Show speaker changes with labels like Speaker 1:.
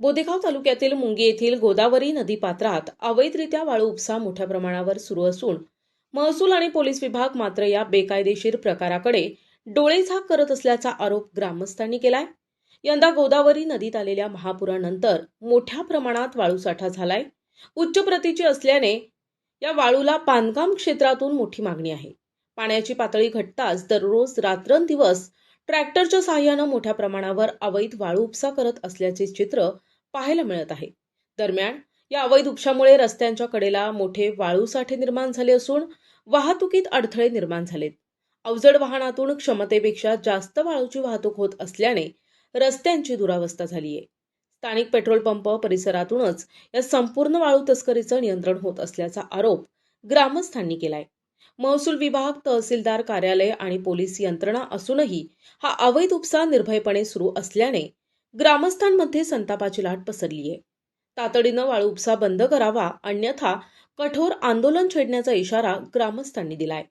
Speaker 1: बोदेगाव तालुक्यातील मुंगी येथील गोदावरी नदी पात्रात अवैधरित्या वाळू उपसा मोठ्या प्रमाणावर सुरू असून महसूल आणि पोलीस विभाग मात्र या बेकायदेशीर प्रकाराकडे डोळेझाक करत असल्याचा आरोप ग्रामस्थांनी केलाय. यंदा गोदावरी नदीत आलेल्या महापुरानंतर मोठ्या प्रमाणात वाळूसाठा झालाय. उच्च प्रतीची असल्याने या वाळूला बांधकाम क्षेत्रातून मोठी मागणी आहे. पाण्याची पातळी घटताच दररोज रात्रंदिवस ट्रॅक्टरच्या सहाय्यानं मोठ्या प्रमाणावर अवैध वाळू उपसा करत असल्याचे चित्र पाहायला मिळत आहे. दरम्यान या अवैध उपशामुळे रस्त्यांच्या कडेला मोठे वाळू साठे निर्माण झाले असून वाहतुकीत अडथळे निर्माण झालेत. अवजड वाहनातून क्षमतेपेक्षा जास्त वाळूची वाहतूक होत असल्याने रस्त्यांची दुरावस्था झाली आहे. स्थानिक पेट्रोल पंप परिसरातूनच या संपूर्ण वाळू तस्करीचं नियंत्रण होत असल्याचा आरोप ग्रामस्थांनी केलाय. महसूल विभाग तहसीलदार कार्यालय आणि पोलीस यंत्रणा असूनही हा अवैध उपसा निर्भयपणे सुरू असल्याने ग्रामस्थांमध्ये संतापाची लाट पसरली आहे. तातडीनं वाळू उपसा बंद करावा अन्यथा कठोर आंदोलन छेडण्याचा इशारा ग्रामस्थांनी दिलाय.